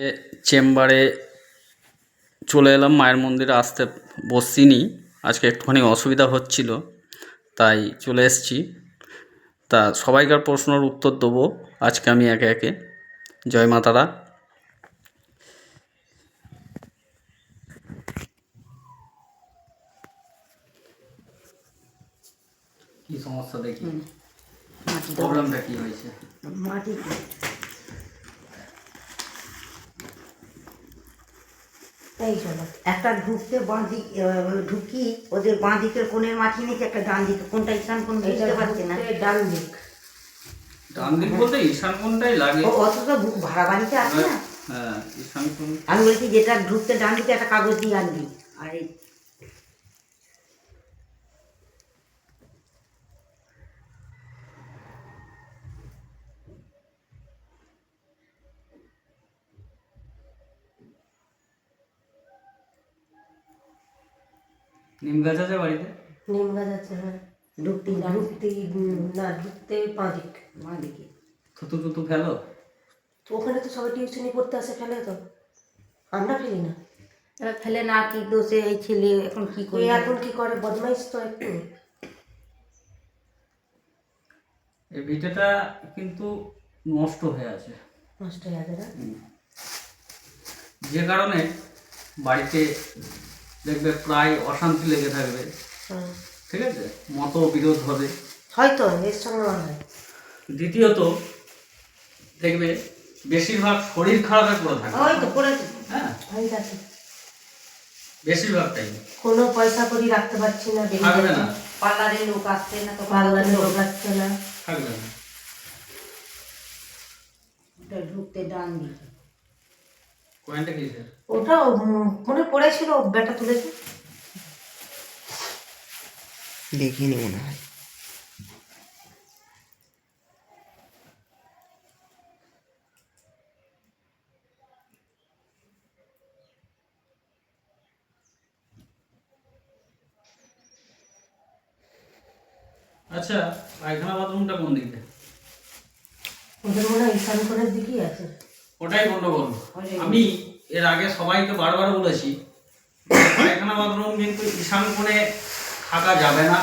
এ চেম্বারে চলে এলাম মায়ের মন্দিরে আসতে বসিনি আজকে একটুখানি অসুবিধা হচ্ছিল তাই চলে এসেছি। তা সবাইকার প্রশ্নের উত্তর দেবো আজকে আমি একে একে। জয় মাতারা কি সমস্যা দেখি? প্রবলেমটা কি হয়েছে? মাটি এই চলো একটা ঢুকতে বাঁ দিক ঢুকি ওদের বাঁ দিকের কোণের মাটি নিচে একটা ডান দিকে। কোনটা ঈশান কোন বুঝতে পারছি না। ডান দিক। ডান দিক বলতে ঈশান কোনটাই লাগে। ও অত তো ভুক ভাড়া বাড়িতে আছে না? হ্যাঁ ঈশান কোন আমি বলছি যেটা ঢুকতে ডান দিকে একটা কাগজ দিয়ে আনবি। আর নিম গাছ আছে বাড়িতে? নিম গাছ আছে হ্যাঁ। ঢুকতে ঢুকতে না ঢুকতে পাঁ দিক বাঁ দিকে থুতু থুতু ফেলো? তো ওখানে তো সবাই টিউশনি পড়তে আসে ফেলে তো। আমরা ফেলি না। এবার ফেলে না কি দোষে এই ছেলে এখন কি করে এখন কি করে? বদমাইশ তো একটু। এই ভিটেটা কিন্তু নষ্ট হয়ে আছে। নষ্ট হয়ে যাবে না? যে কারণে বাড়িতে দেখবে প্রায় অশান্তি লেগে থাকবে। ঠিক আছে? মত বিরোধ হবে। হয়তো হয় দ্বিতীয়ত দেখবে বেশিরভাগ শরীর খারাপে পড়ে থাকে। ওই তো হ্যাঁ। বেশিরভাগ টাইম কোনো পয়সা করি রাখতে পারছি না থাকবে না। পার্লারে লোক আসছে না তো পার্লারে লোক আসছে না। থাকবে না। ঢুকতে ডান দিকে। ওটা মনে পড়েছিল ব্যাটা তুলেছে। দেখিনি মনে হয়। আচ্ছা পায়খানা বাথরুমটা কোন দিকে? ওদের মনে হয় ঈশান কোণের দিকেই আছে। ওটাই গন্ডগোল। আমি এর আগে সবাইকে বারবার বলেছি পায়খানা বাথরুম কিন্তু ঈশান কোণে থাকা যাবে না।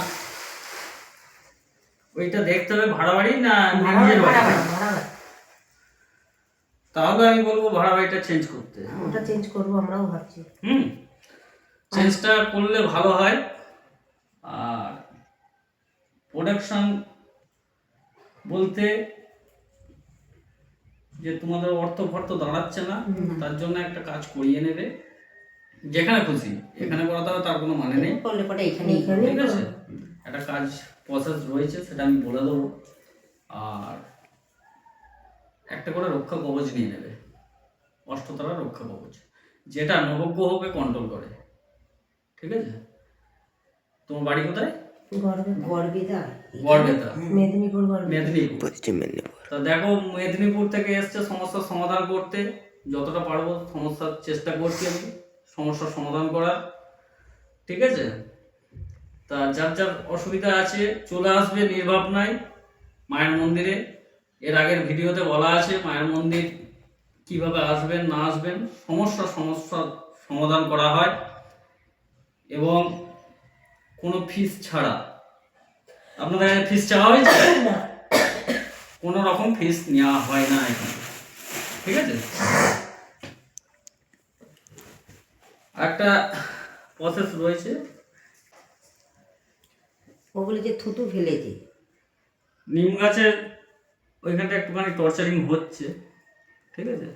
ওইটা দেখতে হবে ভাড়া বাড়ি না নিজের বাড়ি। তাহলে আমি বলব ভাড়া বাড়িটা চেঞ্জ করতে। ওটা চেঞ্জ করব আমরাও ভাবছি। হুম। চেঞ্জটা করলে ভালো হয়। আর প্রোডাকশন বলতে যে তোমাদের অর্থ ফর্থ দাঁড়াচ্ছে না তার জন্য একটা কাজ করিয়ে নেবে। যেখানে খুশি এখানে করাতে হবে তার কোনো মানে নেই। ঠিক আছে? একটা কাজ প্রসেস রয়েছে সেটা আমি বলে দেবো। আর একটা করে রক্ষা কবচ নিয়ে নেবে। অষ্টতারা রক্ষা কবচ। যেটা নবগ্রহকে কন্ট্রোল করে। ঠিক আছে? তোমার বাড়ি কোথায়? গর্বে গর্বিদা গড়বেতা মেদিনীপুর গর্বে মেদিনীপুর। পশ্চিম মেদিনীপুর। তা দেখো মেদিনীপুর থেকে এসছে সমস্যার সমাধান করতে। যতটা পারব সমস্যার চেষ্টা করছি আমি সমস্যার সমাধান করার। ঠিক আছে? তা যার যার অসুবিধা আছে চলে আসবে নির্ভাবনায় মায়ের মন্দিরে। এর আগের ভিডিওতে বলা আছে মায়ের মন্দির কীভাবে আসবেন না আসবেন সমস্যা সমস্যার সমাধান করা হয়। এবং কোনো ফিস ছাড়া। আপনাদের ফিস চাওয়া হয়েছে? কোনো রকম ফিস নেওয়া হয় না এখানে। ঠিক আছে? একটা প্রসেস রয়েছে। ওগুলো যে থুতু ফেলেছে। নিম গাছের ওইখানটা একটুখানি টর্চারিং হচ্ছে। ঠিক আছে?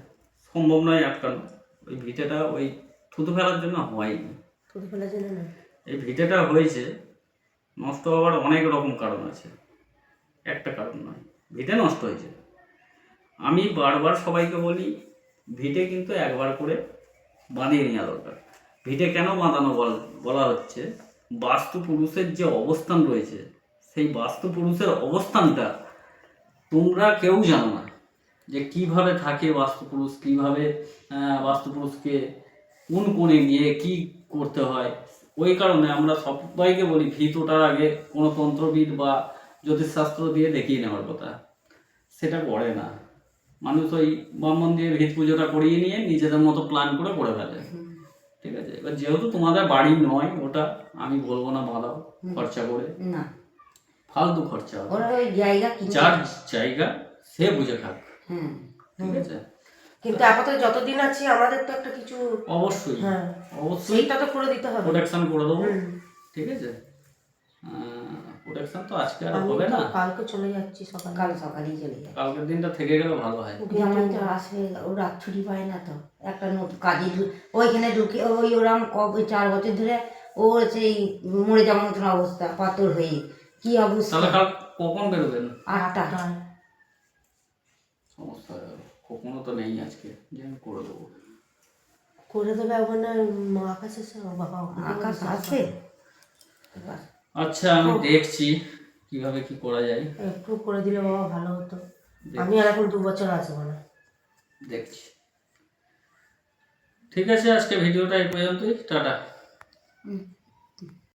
সম্ভব নয় আটকানো। ওই ভিটেটা ওই থুতু ফেলার জন্য হয়নি। থুতু ফেলার জন্য না এই ভিটেটা হয়েছে, নষ্ট হওয়ার অনেক রকম কারণ আছে। একটা কারণ নয় ভিটে নষ্ট হয়েছে। আমি বারবার সবাইকে বলি ভিটে কিন্তু একবার করে বাঁধিয়ে নেওয়া দরকার। ভিটে কেন বাঁধানো বল- বলা হচ্ছে বাস্তু পুরুষের যে অবস্থান রয়েছে, সেই বাস্তু পুরুষের অবস্থানটা তোমরা কেউ জানো না, যে কীভাবে থাকে বাস্তু পুরুষ কীভাবে বাস্তু পুরুষকে কোন কোণে গিয়ে কি করতে হয় ওই কারণে আমরা সবাইকে বলি ভিত ওঠার আগে কোনো তন্ত্রবিদ বা জ্যোতিষশাস্ত্র দিয়ে দেখিয়ে নেওয়ার কথা। সেটা করে না। মানুষ ওই ব্রাহ্মণ দিয়ে ভিত পুজোটা করিয়ে নিয়ে নিজেদের মতো প্ল্যান করে করে ফেলে। ঠিক আছে? এবার যেহেতু তোমাদের বাড়ি নয় ওটা আমি বলব না বাঁধাও খরচা করে। না। ফালতু খরচা যার জায়গা সে বুঝে খাক। হ্যাঁ। ঠিক আছে? কিন্তু আপাতত যতদিন আছি আমাদের তো একটা কিছু অবশ্যই হ্যাঁ। অবশ্যই। সেইটা তো করে দিতে হবে। প্রোটেকশন করে দেবো। ঠিক আছে? প্রোটেকশন তো আজকে আর হবে না। কালকে চলে যাচ্ছি সকালে। কাল সকালেই চলে যায় কালকের দিনটা থেকে গেলে ভালো হয়। যেমন তো আসে ওরা ছুটি পায় না তো। একটা নতুন কাজে ওইখানে ঢুকে ওই ওরম কবে চার বছর ধরে ওর সেই মরে যাওয়ার মতন অবস্থা পাথর হয়ে। কি অবস্থা? তাহলে কাল কখন বেরোবেন? আটটা। সমস্যা হয়ে কখনো তো নেই আজকে যে আমি করে দেবো। করে দেবে ওখানে আকাশ এসে ও বাবা আকাশ আছে। আচ্ছা আমি দেখছি কীভাবে কি করা যায়। একটু করে দিলে বাবা ভালো হতো। আমি আর এখন দু বছর আসব না দেখছি। ঠিক আছে আজকে ভিডিওটা এই পর্যন্তই। টাটা। হুম।